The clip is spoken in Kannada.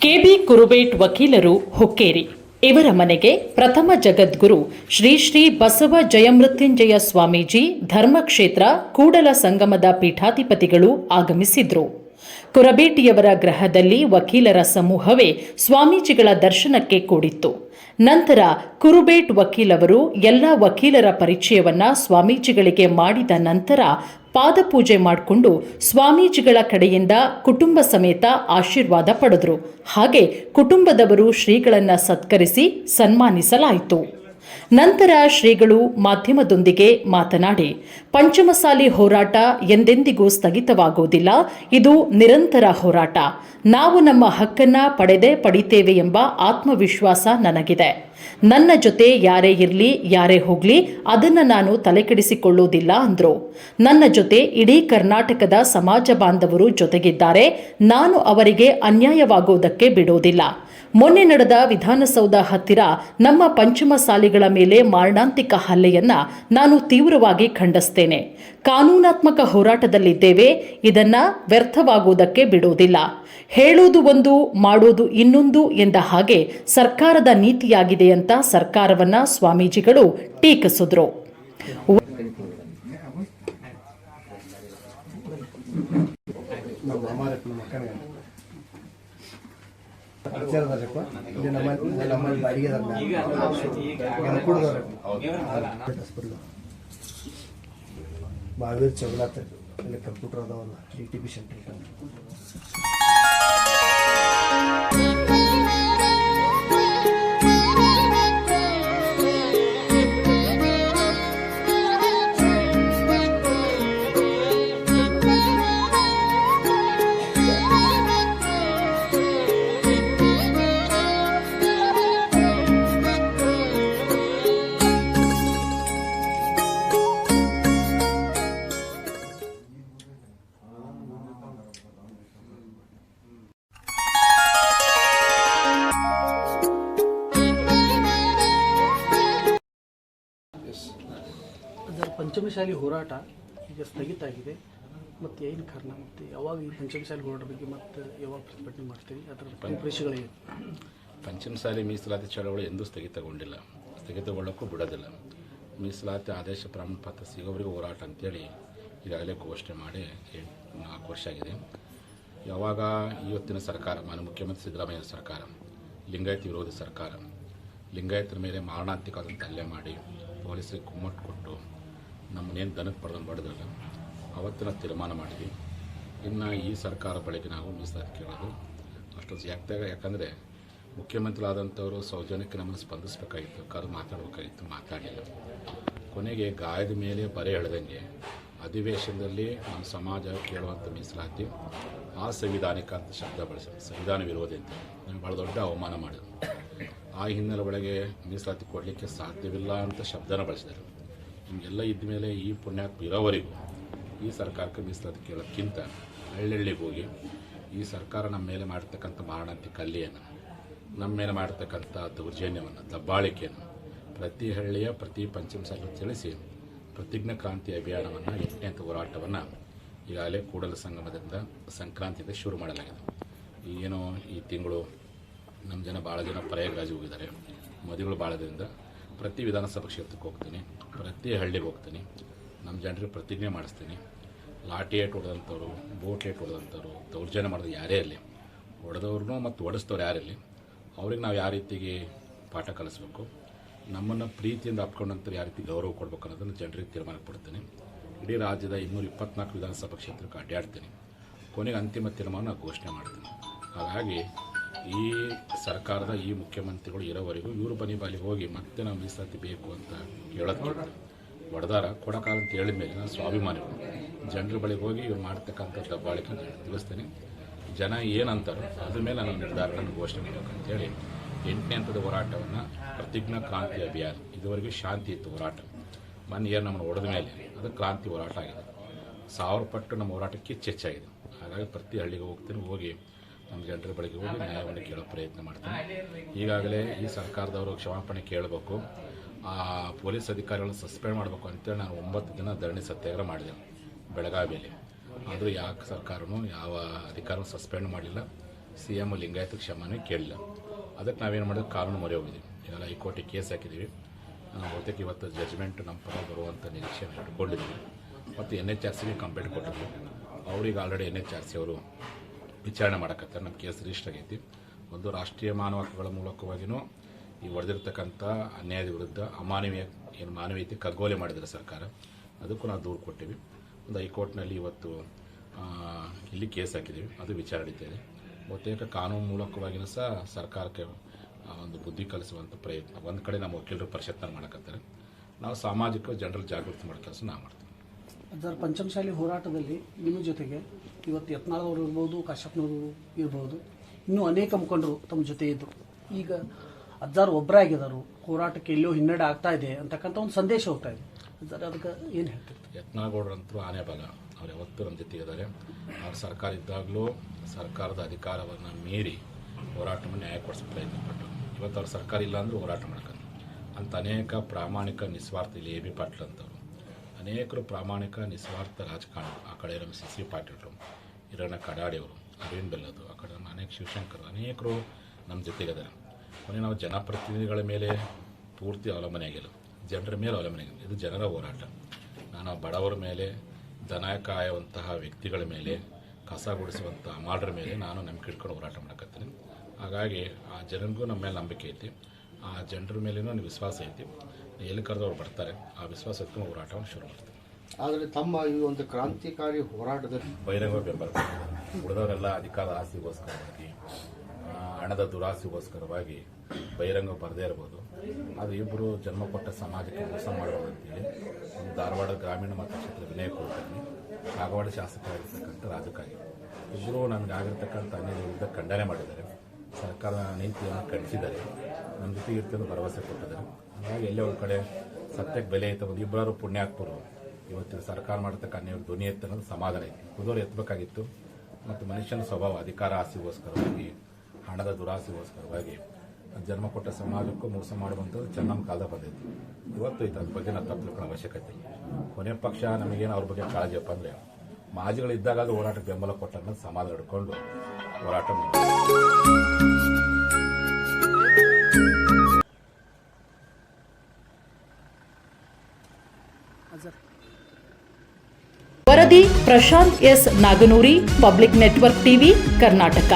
KB ಕುರುಬೇಟ್ ವಕೀಲರು ಹುಕ್ಕೇರಿ. ಇವರ ಮನೆಗೆ ಪ್ರಥಮ ಜಗದ್ಗುರು ಶ್ರೀ ಶ್ರೀ ಬಸವ ಜಯಮೃತ್ಯುಂಜಯ ಸ್ವಾಮೀಜಿ ಧರ್ಮಕ್ಷೇತ್ರ ಕೂಡಲ ಸಂಗಮದ ಪೀಠಾಧಿಪತಿಗಳು ಆಗಮಿಸಿದ್ರು. ಕುರಬೇಟಿಯವರ ಗ್ರಹದಲ್ಲಿ ವಕೀಲರ ಸಮೂಹವೇ ಸ್ವಾಮೀಜಿಗಳ ದರ್ಶನಕ್ಕೆ ಕೂಡಿತ್ತು. ನಂತರ ಕುರುಬೇಟ್ ವಕೀಲವರು ಎಲ್ಲ ವಕೀಲರ ಪರಿಚಯವನ್ನ ಸ್ವಾಮೀಜಿಗಳಿಗೆ ಮಾಡಿದ ನಂತರ ಪಾದಪೂಜೆ ಮಾಡಿಕೊಂಡು ಸ್ವಾಮೀಜಿಗಳ ಕಡೆಯಿಂದ ಕುಟುಂಬ ಸಮೇತ ಆಶೀರ್ವಾದ ಪಡೆದರು. ಹಾಗೆ ಕುಟುಂಬದವರು ಶ್ರೀಗಳನ್ನು ಸತ್ಕರಿಸಿ ಸನ್ಮಾನಿಸಲಾಯಿತು. ನಂತರ ಶ್ರೀಗಳು ಮಾಧ್ಯಮದೊಂದಿಗೆ ಮಾತನಾಡಿ, ಪಂಚಮಸಾಲಿ ಹೋರಾಟ ಎಂದೆಂದಿಗೂ ಸ್ಥಗಿತವಾಗುವುದಿಲ್ಲ. ಇದು ನಿರಂತರ ಹೋರಾಟ. ನಾವು ನಮ್ಮ ಹಕ್ಕನ್ನ ಪಡೆದೇ ಪಡಿತೇವೆ ಎಂಬ ಆತ್ಮವಿಶ್ವಾಸ ನನಗಿದೆ. ನನ್ನ ಜೊತೆ ಯಾರೇ ಇರಲಿ, ಯಾರೇ ಹೋಗ್ಲಿ, ಅದನ್ನ ನಾನು ತಲೆಕೆಡಿಸಿಕೊಳ್ಳುವುದಿಲ್ಲ ಅಂದ್ರು. ನನ್ನ ಜೊತೆ ಇಡೀ ಕರ್ನಾಟಕದ ಸಮಾಜ ಬಾಂಧವರು ಜೊತೆಗಿದ್ದಾರೆ. ನಾನು ಅವರಿಗೆ ಅನ್ಯಾಯವಾಗುವುದಕ್ಕೆ ಬಿಡುವುದಿಲ್ಲ. ಮೊನ್ನೆ ನಡೆದ ವಿಧಾನಸೌಧ ಹತ್ತಿರ ನಮ್ಮ ಪಂಚಮ ಸಾಲಿಗಳ ಮೇಲೆ ಮಾರಣಾಂತಿಕ ಹಲ್ಲೆಯನ್ನ ನಾನು ತೀವ್ರವಾಗಿ ಖಂಡಿಸ್ತೇನೆ. ಕಾನೂನಾತ್ಮಕ ಹೋರಾಟದಲ್ಲಿದ್ದೇವೆ, ಇದನ್ನ ವ್ಯರ್ಥವಾಗುವುದಕ್ಕೆ ಬಿಡುವುದಿಲ್ಲ. ಹೇಳುವುದು ಒಂದು ಮಾಡುವುದು ಇನ್ನೊಂದು ಎಂದ ಹಾಗೆ ಸರ್ಕಾರದ ನೀತಿಯಾಗಿದೆ ಅಂತ ಸರ್ಕಾರವನ್ನ ಸ್ವಾಮೀಜಿಗಳು ಟೀಕಿಸಿದ್ರು ನಮ್ಮ ಅಮ್ಮಾರಪ್ಪ ನಮ್ಮ ಅಕ್ಕನ ಹಚ್ಚಾರದಾರಪ್ಪ ಇಲ್ಲಿ ನಮ್ಮ ನಮ್ಮಲ್ಲಿ ಬಾಡಿಗೆ ಮಹಾವೀರ್ ಚೌಲಾತ್ ಇಲ್ಲಿ computer ಅದಾವಲ್ಲ D T P centre Panchamasali ಹೋರಾಟ ಈಗ ಸ್ಥಗಿತ ಆಗಿದೆ ಮತ್ತು ಏನು ಕಾರಣ? ಮತ್ತೆ ಯಾವಾಗ ಈ ಪಂಚಮಶಾಲಿ ಹೋರಾಟ ಬಗ್ಗೆ ಮತ್ತೆ ಯಾವಾಗ ಪ್ರತಿಭಟನೆ ಮಾಡ್ತೀವಿ? ಅದರ ರೂಪರೇಷೆಗಳೇನು ಪಂಚಮಸಾಲಿ ಮೀಸಲಾತಿ ಚಳವಳಿ ಎಂದೂ ಸ್ಥಗಿತಗೊಂಡಿಲ್ಲ. ಸ್ಥಗಿತಗೊಳ್ಳೋಕ್ಕೂ ಬಿಡೋದಿಲ್ಲ. ಮೀಸಲಾತಿ ಆದೇಶ ಪ್ರಮಾಣ ಪತ್ರ ಸಿಗೋವರೆಗೂ ಹೋರಾಟ ಅಂತೇಳಿ ಈಗಾಗಲೇ ಘೋಷಣೆ ಮಾಡಿ ನಾಲ್ಕು ವರ್ಷ ಆಗಿದೆ. ಯಾವಾಗ ಇವತ್ತಿನ ಸರ್ಕಾರ ಮಾನ್ಯ ಮುಖ್ಯಮಂತ್ರಿ ಸಿದ್ದರಾಮಯ್ಯ ಸರ್ಕಾರ ಲಿಂಗಾಯತ ವಿರೋಧಿ ಸರ್ಕಾರ ಲಿಂಗಾಯತರ ಮೇಲೆ ಮಾರಣಾಂತಿಕವಾದಂಥ ಹಲ್ಲೆ ಮಾಡಿ ಪೊಲೀಸರಿಗೆ ಕುಮ್ಮಟ್ಟು ಕೊಟ್ಟು ನಮ್ಮನ್ನೇನು ದನಕ್ಕೆ ಪಡೆದು ಮಾಡಿದ್ರಲ್ಲ, ಅವತ್ತಿನ ತೀರ್ಮಾನ ಮಾಡಿದ್ವಿ. ಇನ್ನು ಈ ಸರ್ಕಾರ ಬಳಿಗೆ ನಾವು ಮೀಸಲಾತಿ ಕೇಳೋದು ಅಷ್ಟು ಯಾಕ್ದಾಗ ಯಾಕಂದರೆ ಮುಖ್ಯಮಂತ್ರಿ ಆದಂಥವರು ಸೌಜನ್ಯಕ್ಕೆ ನಮ್ಮನ್ನು ಸ್ಪಂದಿಸಬೇಕಾಗಿತ್ತು, ಕರೆದು ಮಾತಾಡಬೇಕಾಗಿತ್ತು ಮಾತಾಡಲಿಲ್ಲ ಕೊನೆಗೆ ಗಾಯದ ಮೇಲೆ ಬರೆ ಹೇಳ್ದಂಗೆ ಅಧಿವೇಶನದಲ್ಲಿ ನಮ್ಮ ಸಮಾಜ ಕೇಳುವಂಥ ಮೀಸಲಾತಿ ಆ ಸಂವಿಧಾನಿಕ ಅಂತ ಶಬ್ದ ಬಳಸಿದ್ರು ಸಂವಿಧಾನ ವಿರೋಧಿ ಅಂತ ನಾನು ಭಾಳ ದೊಡ್ಡ ಅವಮಾನ ಮಾಡಿದ್ರು. ಆ ಹಿನ್ನೆಲೆ ಒಳಗೆ ಮೀಸಲಾತಿ ಕೊಡಲಿಕ್ಕೆ ಸಾಧ್ಯವಿಲ್ಲ ಅಂತ ಶಬ್ದನ ಬಳಸಿದರು. ಹಿಂಗೆಲ್ಲ ಇದ್ದ ಮೇಲೆ ಈ ಪುಣ್ಯಾತ್ಮ ಇರೋವರೆಗೂ ಈ ಸರ್ಕಾರಕ್ಕೆ ಮೀಸಲಾತಿ ಕೇಳೋಕ್ಕಿಂತ ಹಳ್ಳಿಗೆ ಹೋಗಿ ಈ ಸರ್ಕಾರ ನಮ್ಮ ಮೇಲೆ ಮಾಡ್ತಕ್ಕಂಥ ಮಾರಣಾಂತಿ ಕಲ್ಲಿಯನ್ನು, ನಮ್ಮ ಮೇಲೆ ಮಾಡ್ತಕ್ಕಂಥ ದೌರ್ಜನ್ಯವನ್ನು, ದಬ್ಬಾಳಿಕೆಯನ್ನು ಪ್ರತಿ ಹಳ್ಳಿಯ ಪ್ರತಿ ಪಂಚಮಸಾಲಿ ತಿಳಿಸಿ ಪ್ರತಿಜ್ಞಾ ಕ್ರಾಂತಿ ಅಭಿಯಾನವನ್ನು ಎಂಟನೇ ಹೋರಾಟವನ್ನು ಈಗಾಗಲೇ ಕೂಡಲ ಸಂಗಮದಿಂದ ಸಂಕ್ರಾಂತಿಯಿಂದ ಶುರು ಮಾಡಲಾಗಿದೆ. ಏನು ಈ ತಿಂಗಳು ನಮ್ಮ ಜನ ಭಾಳ ಜನ ಪ್ರಯಾಗರಾಜ್ ಹೋಗಿದ್ದಾರೆ. ಮದುವೆಗಳು ಭಾಳದಿಂದ ಪ್ರತಿ ವಿಧಾನಸಭಾ ಕ್ಷೇತ್ರಕ್ಕೆ ಹೋಗ್ತೀನಿ, ಪ್ರತಿ ಹಳ್ಳಿಗೆ ಹೋಗ್ತೀನಿ, ನಮ್ಮ ಜನರಿಗೆ ಪ್ರತಿಜ್ಞೆ ಮಾಡಿಸ್ತೀನಿ. ಲಾಠಿ ಏಟ್ ಹೊಡೆದಂಥವ್ರು, ಬೋಟ್ ಏಟ್ ಹೊಡೆದಂಥವ್ರು, ದೌರ್ಜನ್ಯ ಮಾಡಿದ ಯಾರೇ ಇರಲಿ, ಹೊಡೆದವ್ರನ್ನೂ ಮತ್ತು ಹೊಡೆಸ್ತವ್ರು ಇರಲಿ, ಅವ್ರಿಗೆ ನಾವು ಯಾವ ರೀತಿಗೆ ಪಾಠ ಕಲಿಸ್ಬೇಕು, ನಮ್ಮನ್ನು ಪ್ರೀತಿಯಿಂದ ಅಪ್ಕೊಂಡಂತರ ಯಾವ ರೀತಿ ಗೌರವ ಕೊಡಬೇಕು ಅನ್ನೋದನ್ನು ಜನರಿಗೆ ತೀರ್ಮಾನ ಕೊಡ್ತೀನಿ. ಇಡೀ ರಾಜ್ಯದ ಇನ್ನೂರ ಇಪ್ಪತ್ನಾಲ್ಕು ವಿಧಾನಸಭಾ ಕ್ಷೇತ್ರಕ್ಕೆ ಅಡ್ಡಾಡ್ತೀನಿ. ಕೊನೆಗೆ ಅಂತಿಮ ತೀರ್ಮಾನ ಘೋಷಣೆ ಮಾಡ್ತೀನಿ. ಹಾಗಾಗಿ ಈ ಸರ್ಕಾರದ ಈ ಮುಖ್ಯಮಂತ್ರಿಗಳು ಇರೋವರೆಗೂ ಇವರು ಬನಿ ಬಾಲಿ ಹೋಗಿ ಮತ್ತೆ ನಾವು ಮೀಸಲಾತಿ ಬೇಕು ಅಂತ ಹೇಳೋದಕ್ಕಿಂತ ಹೊಡೆದಾರ ಕೊಡಕಾಲ ಅಂತ ಹೇಳಿದ ಮೇಲೆ ನಾನು ಸ್ವಾಭಿಮಾನಿಗಳು. ಜನರ ಬಳಿಗೆ ಹೋಗಿ ಇವ್ರು ಮಾಡ್ತಕ್ಕಂಥ ದಬ್ಬಾಳಿಕೆ ತಿಳಿಸ್ತೇನೆ ಜನ ಏನಂತಾರೋ ಅದ್ರ ಮೇಲೆ ನಾನು ನಿರ್ಧಾರಗಳನ್ನು ಘೋಷಣೆ ಮಾಡಬೇಕಂತೇಳಿ ಎಂಟನೇ ಹಂತದ ಹೋರಾಟವನ್ನು ಪ್ರತಿಜ್ಞಾ ಕ್ರಾಂತಿ ಅಭಿಯಾನ. ಇದುವರೆಗೂ ಶಾಂತಿ ಇತ್ತು ಹೋರಾಟ. ಮನ್ ಏನು ನಮ್ಮನ್ನು ಹೊಡೆದ ಮೇಲೆ ಅದು ಕ್ರಾಂತಿ ಹೋರಾಟ ಆಗಿದೆ. ಸಾವಿರ ಪಟ್ಟು ನಮ್ಮ ಹೋರಾಟಕ್ಕೆ ಹೆಚ್ಚೆಚ್ಚಾಗಿದೆ ಹಾಗಾಗಿ ಪ್ರತಿ ಹಳ್ಳಿಗೆ ಹೋಗ್ತೀನಿ ಹೋಗಿ ನಮ್ಮ ಜನರ ಬಳಿಗೆ ಹೋಗಿ ನ್ಯಾಯವನ್ನು ಕೇಳೋ ಪ್ರಯತ್ನ ಮಾಡ್ತೀನಿ. ಈಗಾಗಲೇ ಈ ಸರ್ಕಾರದವರು ಕ್ಷಮಾಪಣೆ ಕೇಳಬೇಕು. ಆ ಪೊಲೀಸ್ ಅಧಿಕಾರಿಗಳನ್ನು ಸಸ್ಪೆಂಡ್ ಮಾಡಬೇಕು ಅಂತೇಳಿ ನಾನು ಒಂಬತ್ತು ದಿನ ಧರಣಿ ಸತ್ಯಾಗ್ರಹ ಮಾಡಿದೆ ಬೆಳಗಾವಿಯಲ್ಲಿ. ಆದರೂ ಯಾಕೆ ಸರ್ಕಾರನೂ ಯಾವ ಅಧಿಕಾರನೂ ಸಸ್ಪೆಂಡ್ ಮಾಡಲಿಲ್ಲ ಸಿ ಎಂ ಲಿಂಗಾಯತ ಕ್ಷಮನೆ ಕೇಳಿಲ್ಲ. ಅದಕ್ಕೆ ನಾವೇನು ಮಾಡಿದ್ವಿ? ಕಾನೂನು ಮೊರೆ ಹೋಗಿದ್ದೀವಿ ಈಗೆಲ್ಲ ಹೈಕೋರ್ಟಿಗೆ ಕೇಸ್ ಹಾಕಿದ್ದೀವಿ. ಬಹುತೇಕ ಇವತ್ತು ಜಜ್ಮೆಂಟ್ ನಮ್ಮ ಪರ ಬರುವಂಥ ನಿರೀಕ್ಷೆ ಇಟ್ಕೊಂಡಿದ್ದೀವಿ. ಮತ್ತು ಎನ್ ಎಚ್ ಆರ್ ಸಿಗೆ ಕಂಪ್ಲೇಂಟ್ ಕೊಟ್ಟಿದ್ದೀವಿ ಅವ್ರಿಗೆ already N H R C ಅವರು ವಿಚಾರಣೆ ಮಾಡಕತ್ತಾರೆ ನಮ್ಮ ಕೇಸ್ ರಿಜಿಸ್ಟರ್ ಆಗೈತಿ. ಒಂದು ರಾಷ್ಟ್ರೀಯ ಮಾನವ ಹಕ್ಕುಗಳ ಮೂಲಕವಾಗಿಯೂ ಈ ಹೊಡೆದಿರ್ತಕ್ಕಂಥ ಅನ್ಯಾಯದ ವಿರುದ್ಧ ಅಮಾನವೀಯ ಏನು ಮಾನವೀಯತೆ ಕಗ್ಗೋಲೆ ಮಾಡಿದರೆ ಸರ್ಕಾರ. ಅದಕ್ಕೂ ನಾವು ದೂರು ಕೊಟ್ಟಿವಿ. ಒಂದು ಹೈಕೋರ್ಟ್ನಲ್ಲಿ ಇವತ್ತು ಇಲ್ಲಿ ಕೇಸ್ ಹಾಕಿದ್ದೀವಿ ಅದು ವಿಚಾರಣೆ ಬಹುತೇಕ ಕಾನೂನು ಮೂಲಕವಾಗಿಯೂ ಸಹ ಸರ್ಕಾರಕ್ಕೆ ಒಂದು ಬುದ್ಧಿ ಕಲಿಸುವಂಥ ಪ್ರಯತ್ನ, ಒಂದು ಕಡೆ ನಮ್ಮ ವಕೀಲರು ಪರಿಷತ್ನ ಮಾಡಕತ್ತಾರೆ. ನಾವು ಸಾಮಾಜಿಕ ಜನರಲ್ಲಿ ಜಾಗೃತಿ ಮಾಡೋ ಕೆಲಸ ನಾವು ಮಾಡ್ತೀವಿ. ಸರ್ ಪಂಚಮಶಾಲಿ ಹೋರಾಟದಲ್ಲಿ ನಿಮ್ಮ ಜೊತೆಗೆ ಇವತ್ತು ಯತ್ನಾಳವರು ಇರ್ಬೋದು, ಕಾಶ್ಯಪ್ನವರು ಇರ್ಬೋದು. ಇನ್ನೂ ಅನೇಕ ಮುಖಂಡರು ತಮ್ಮ ಜೊತೆ ಇದ್ದರು ಈಗ ಅಜ್ಜಾರ್ ಒಬ್ಬರೇ ಆಗಿದ್ದಾರೆ ಹೋರಾಟಕ್ಕೆ ಎಲ್ಲೋ ಹಿನ್ನಡೆ ಆಗ್ತಾ ಇದೆ ಅಂತಕ್ಕಂಥ ಒಂದು ಸಂದೇಶ ಹೋಗ್ತಾ ಇದೆ. ಅಜ್ಜಾರ್, ಅದಕ್ಕೆ ಏನು ಹೇಳ್ತಿರ್ತಾರೆ? ಯತ್ನಾಗೌಡರಂತೂ ಆನೆ ಭಾಗ ಅವ್ರು ಯಾವತ್ತೂ ನಮ್ಮ ಜೊತೆ ಇದ್ದಾರೆ. ಅವ್ರ ಸರ್ಕಾರ ಇದ್ದಾಗಲೂ ಸರ್ಕಾರದ ಅಧಿಕಾರವನ್ನು ಮೀರಿ ಹೋರಾಟವನ್ನು ನ್ಯಾಯ ಕೊಡಿಸೋ ಪ್ರಯತ್ನ ಪಟ್ಟರು ಇವತ್ತು ಅವ್ರ ಸರ್ಕಾರ ಇಲ್ಲ ಅಂದರೂ ಹೋರಾಟ ಮಾಡ್ಕೊಂಡು ಅಂತ ಅನೇಕ ಪ್ರಾಮಾಣಿಕ ನಿಸ್ವಾರ್ಥ ಇಲ್ಲಿ ಎ ಬಿ ಪಾಟೀಲ್ ಅಂತವರು. ಅನೇಕರು ಪ್ರಾಮಾಣಿಕ, ನಿಸ್ವಾರ್ಥ ರಾಜಕಾರಣ. ಆ ಕಡೆ ನಮ್ಮ ಸಿ ಸಿ ಪಾಟೀಲ್ರು ಹಿರಣ್ಣ ಕಡಾಡಿಯವರು, ಅರವಿಂದ್ ಬೆಲ್ಲದು ಆ ಕಡೆ ನಮ್ಮ ಅನೇಕ ಶಿವಶಂಕರ್, ಅನೇಕರು ನಮ್ಮ ಜೊತೆಗಿದ್ದಾರೆ. ಕೊನೆ ನಾವು ಜನಪ್ರತಿನಿಧಿಗಳ ಮೇಲೆ ಪೂರ್ತಿ ಅವಲಂಬನೆ ಆಗಿಲ್ಲ. ಜನರ ಮೇಲೆ ಅವಲಂಬನೆ ಆಗಿಲ್ಲ. ಇದು ಜನರ ಹೋರಾಟ. ನಾನು ಬಡವರ ಮೇಲೆ ದನ ಕಾಯುವಂತಹ ವ್ಯಕ್ತಿಗಳ ಮೇಲೆ, ಕಸ ಗುಡಿಸುವಂಥ ಅಮಾಲ್ರ ಮೇಲೆ ನಾನು ನಂಬಿಕೆ ಇಟ್ಕೊಂಡು ಹೋರಾಟ ಮಾಡಕತ್ತೀನಿ. ಹಾಗಾಗಿ ಆ ಜನರಿಗೂ ನಮ್ಮ ಮೇಲೆ ನಂಬಿಕೆ ಐತಿ. ಆ ಜನರ ಮೇಲೇನೂ ವಿಶ್ವಾಸ ಐತಿ. ಎಲ್ಲಿ ಕರೆದವ್ರು ಬರ್ತಾರೆ ಆ ವಿಶ್ವಾಸ ಇಟ್ಕೊಂಡು ಹೋರಾಟವನ್ನು ಶುರು ಮಾಡ್ತಾರೆ. ಆದರೆ ತಮ್ಮ ಈ ಒಂದು ಕ್ರಾಂತಿಕಾರಿ ಹೋರಾಟದಲ್ಲಿ ಬಹಿರಂಗ ಬೆಂಬಲ. ಉಳಿದವರೆಲ್ಲ ಅಧಿಕಾರ ಆಸ್ತಿಗೋಸ್ಕರವಾಗಿ ಹಣದ ದುರಾಸೆಗೋಸ್ಕರವಾಗಿ ಬಹಿರಂಗ ಬರದೇ ಇರ್ಬೋದು. ಅದು ಇಬ್ಬರು ಜನ್ಮ ಕೊಟ್ಟ ಸಮಾಜಕ್ಕೆ ಮೋಸ ಮಾಡಬಹುದು ಅಂತೇಳಿ ಒಂದು ಧಾರವಾಡ ಗ್ರಾಮೀಣ ಮತಕ್ಷೇತ್ರ ವಿನಯ ಕುಲಕರ್ಣಿ ಕಾಗವಾಡ ಶಾಸಕರಾಗಿರ್ತಕ್ಕಂಥ ರಾಜಕಾರಣಿ ಇಬ್ಬರು ನಮಗೆ ಆಗಿರ್ತಕ್ಕಂಥ ಅನ್ಯಾಯದ ವಿರುದ್ಧ ಖಂಡನೆ ಮಾಡಿದ್ದಾರೆ. ಸರ್ಕಾರದ ನೀತಿಯನ್ನು ಖಂಡಿಸಿದ್ದಾರೆ. ನಮ್ಮ ಜೊತೆ ಇರ್ತಿದ್ದು ಭರವಸೆ ಕೊಟ್ಟಿದ್ದಾರೆ. ಹಾಗಾಗಿ ಎಲ್ಲೇ ಒಂದು ಕಡೆ ಸತ್ಯಕ್ಕೆ ಬೆಲೆ ಐತೆ ಒಂದು ಪುಣ್ಯ ಪುಣ್ಯಾತ್ಮರು ಇವತ್ತಿನ ಸರ್ಕಾರ ಮಾಡತಕ್ಕ ಅನ್ಯ ಧ್ವನಿ ಎತ್ತನ್ನೋದು ಸಮಾಧಾನ ಐತಿ ಕುದೋರು ಎತ್ತಬೇಕಾಗಿತ್ತು. ಮತ್ತು ಮನುಷ್ಯನ ಸ್ವಭಾವ, ಅಧಿಕಾರ ಆಸೆಗೋಸ್ಕರವಾಗಿ ಹಣದ ದುರಾಸೆಗೋಸ್ಕರವಾಗಿ ಜನ್ಮ ಕೊಟ್ಟ ಸಮಾಜಕ್ಕೂ ಮೋಸ ಮಾಡುವಂಥದ್ದು ಚೆನ್ನಮ್ಮ ಕಾಲದ ಬಂದೈತಿ ಇವತ್ತು ಐತೆ ಅದ್ರ ಬಗ್ಗೆ ನಾವು ತಪ್ಪು ತಿಳ್ಕೊಳ್ಳೋ ಅವಶ್ಯಕತೆ ಕೊನೆ ಪಕ್ಷ ನಮಗೇನು ಅವ್ರ ಬಗ್ಗೆ ಕಾಳಜಿಯಪ್ಪ ಅಂದರೆ ಮಾಜಿಗಳಿದ್ದಾಗ ಅದು ಹೋರಾಟಕ್ಕೆ ಬೆಂಬಲ ಕೊಟ್ಟ ಅನ್ನೋದು ಸಮಾಧಾನ ಹಿಡ್ಕೊಂಡು ಹೋರಾಟ ಮಾಡ್ತೀವಿ. ವರದಿ Prashant S Naganoori public network TV Karnataka